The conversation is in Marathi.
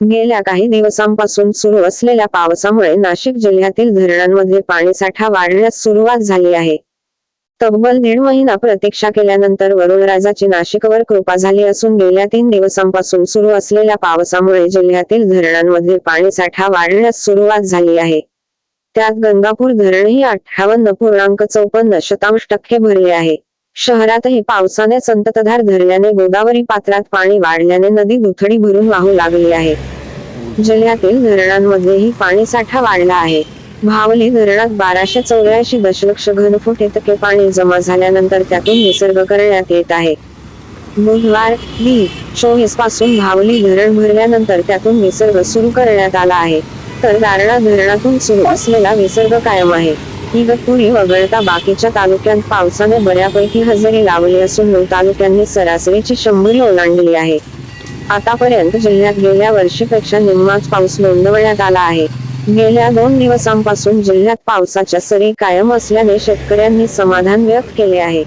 गेल्या काही दिवसांपासून सुरू असलेल्या पावसामुळे नाशिक जिल्ह्यातील धरणांमध्ये पाणीसाठा वाढण्यास सुरुवात झाली आहे. तब्बल दीड महिना प्रतीक्षा केल्यानंतर वरुणराजाची नाशिकवर कृपा झाली असून गेल्या तीन दिवसांपासून सुरू असलेल्या पावसामुळे जिल्ह्यातील धरणांमध्ये पाणीसाठा वाढण्यास सुरुवात झाली आहे. त्यात गंगापूर धरणही अठ्ठावन्न पूर्णांक चौपन्न शतांश टक्के भरले आहे. शहरातही पावसाने संततधार धरल्याने गोदावरी पात्रात पाणी वाढल्याने नदी दुथडी भरून वाहू लागली आहे. जिल्ह्यातील धरणांमध्येही पाणीसाठा वाढला आहे. भावली धरणात बाराशे चौऱ्याऐंशी दशलक्ष घनफूट इतके पाणी जमा झाल्यानंतर त्यातून निसर्ग करण्यात येत आहे. बुधवार दी चोवीसपासून भावली धरण भरल्यानंतर त्यातून विसर्ग सुरू करण्यात आला आहे. तर दारणा धरणातून सुरू असलेला विसर्ग कायम आहे. इगतपुरी वगळता बाकीच्या तालुक्यात पावसाने बऱ्यापैकी हजेरी लावली असून नऊ तालुक्यांनी सरासरीची शंभरी ओलांडली आहे. आतापर्यंत जिल्ह्यात गेल्या वर्षीपेक्षा निम्माच पाऊस नोंदवण्यात आला आहे. गेल्या दोन दिवसांपासून जिल्ह्यात पावसाच्या सरी कायम असल्याने शेतकऱ्यांनी समाधान व्यक्त केले आहे.